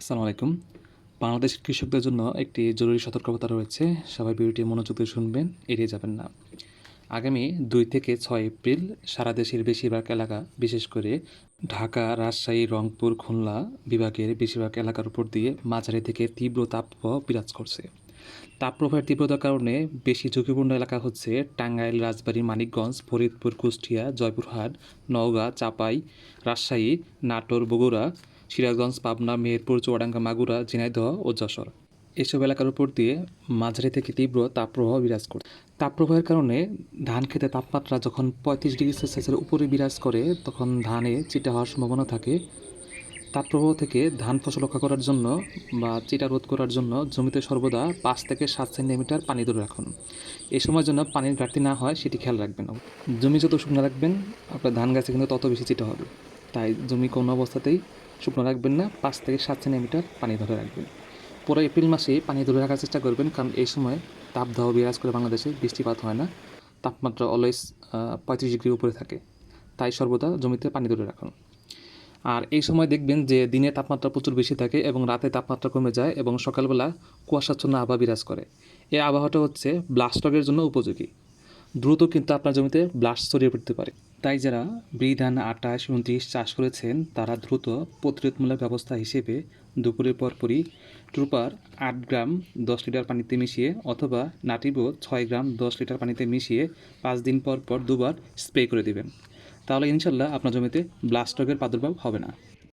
আসসালামু আলাইকুম। বাংলাদেশের কৃষকদের জন্য একটি জরুরি সতর্কতা রয়েছে। সবাই ভিডিওটি মনোযোগ দিয়ে শুনবেন, এড়িয়ে যাবেন না। আগামী দুই থেকে ছয় এপ্রিল সারা দেশের বেশিরভাগ এলাকা, বিশেষ করে ঢাকা, রাজশাহী, রংপুর, খুলনা বিভাগের বেশিরভাগ এলাকার উপর দিয়ে মাঝারি থেকে তীব্র তাপপ্রবাহ বিরাজ করছে। তাপপ্রবাহের তীব্রতার কারণে বেশি ঝুঁকিপূর্ণ এলাকা হচ্ছে টাঙ্গাইল, রাজবাড়ী, মানিকগঞ্জ, ফরিদপুর, কুষ্টিয়া, জয়পুরহাট, নওগাঁ, চাপাই, রাজশাহী, নাটোর, বগুড়া সিরাজগঞ্জ, পাবনা মেহেরপুর চুয়াডাঙ্গা, মাগুরা, ঝিনাইদহ ও যশোর। এসব এলাকার উপর দিয়ে মাঝারি থেকে তীব্র তাপপ্রবাহ বিরাজ করে। তাপপ্রবাহের কারণে ধান খেতে তাপমাত্রা যখন পঁয়ত্রিশ ডিগ্রি সেলসিয়াসের উপরে বিরাজ করে, তখন ধানে চিটা হওয়ার সম্ভাবনা থাকে। তাপপ্রবাহ থেকে ধান ফসল রক্ষা করার জন্য বা চিটা রোধ করার জন্য জমিতে সর্বদা পাঁচ থেকে সাত সেন্টিমিটার পানি ধরে রাখুন। এ সময় যেন পানির ঘাটতি না হয়, সেটি খেয়াল রাখবেন। জমি যত শুকনো রাখবেন, আপনার ধান গাছে কিন্তু তত বেশি চিটা হবে। তাই জমি কোনো অবস্থাতেই শুকনো রাখবেন না, পাঁচ থেকে সাত সেন্টিমিটার পানি ধরে রাখবেন। পুরো এপ্রিল মাসে পানি ধরে রাখার চেষ্টা করবেন, কারণ এই সময় তাপদাহ বিরাজ করে বাংলাদেশে বৃষ্টিপাত হয় না। তাপমাত্রা অলওয়েজ পঁয়ত্রিশ ডিগ্রির উপরে থাকে। তাই সর্বদা জমিতে পানি ধরে রাখুন। আর এই সময় দেখবেন যে দিনে তাপমাত্রা প্রচুর বেশি থাকে এবং রাতে তাপমাত্রা কমে যায় এবং সকালবেলা কুয়াশাচ্ছন্ন আবহাওয়া বিরাজ করে। এই আবহাওয়াটা হচ্ছে ব্লাস্টকের জন্য উপযোগী। দ্রুত কিন্তু আপনার জমিতে ব্লাস্ট ছড়িয়ে পড়তে পারে। তাই যারা ব্রিধান আটাশ উনত্রিশ চাষ করেছেন, তারা দ্রুত প্রতিরোধমূলক ব্যবস্থা হিসেবে দুপুরের পরপরই ট্রুপার আট গ্রাম দশ লিটার পানিতে মিশিয়ে অথবা নাটিবো ছয় গ্রাম দশ লিটার পানিতে মিশিয়ে পাঁচ দিন পর পর দুবার স্প্রে করে দেবেন। তাহলে ইনশাল্লাহ আপনার জমিতে ব্লাস্ট রোগের প্রাদুর্ভাব হবে না।